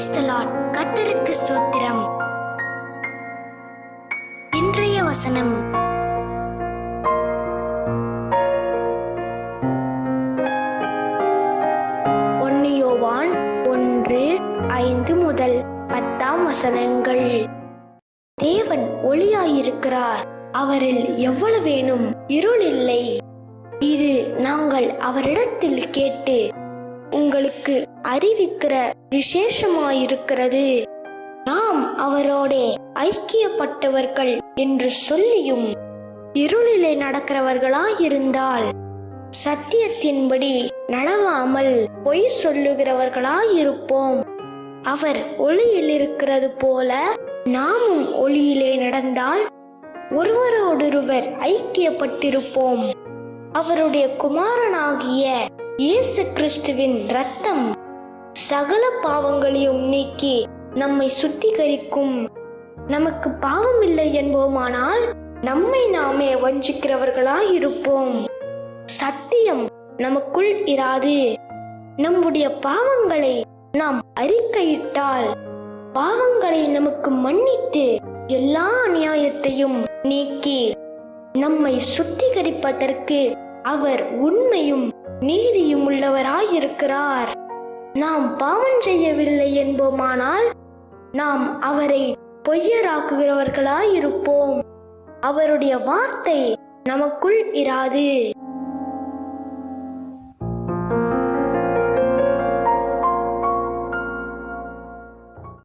கத்தருக்கு ஸ்தோத்திரம். இன்றைய வசனம். ஒன்று ஐந்து முதல் பத்தாம் வசனங்கள். தேவன் ஒளியாயிருக்கிறார். அவரில் எவ்வளவேனும் இருள் இல்லை இது நாங்கள் அவரிடத்தில் கேட்டு உங்களுக்கு அறிவிக்கிற விசேஷமாயிருக்கிறது. நாம் அவரோடே ஐக்கியப்பட்டவர்கள் என்று சொல்லியும் இருளிலே நடக்கிறவர்களாயிருந்தால் சத்தியத்தின்படி நடவாமல் பொய் சொல்லுகிறவர்களாயிருப்போம். அவர் ஒளியில் இருக்கிறது போல நாமும் ஒளியிலே நடந்தால் ஒருவரோடொருவர் ஐக்கியப்பட்டிருப்போம். அவருடைய குமாரனாகிய இயேசு கிறிஸ்துவின் ரத்தம் சகல பாவங்களையும் நீக்கி நம்மை சுத்திகரிக்கும். நமக்கு பாவம் இல்லை என்போமானால் நம்மை நாமே வஞ்சிக்கிறவர்களாய் இருப்போம் சத்தியம் நமக்குள் இராது. நம்முடைய பாவங்களை நாம் அறிக்கையிட்டால் பாவங்களை நமக்கு மன்னித்து எல்லா அநியாயத்தையும் நீக்கி நம்மை சுத்திகரிப்பதற்கு அவர் உண்மையும் நீதியும் உள்ளவராயிருக்கிறார் நாம் பாவம் செய்யவில்லை என்போமானால் நாம் அவரை பொய்யராக்குகிறவர்களாயிருப்போம். அவருடைய வார்த்தை நமக்குள் இராது.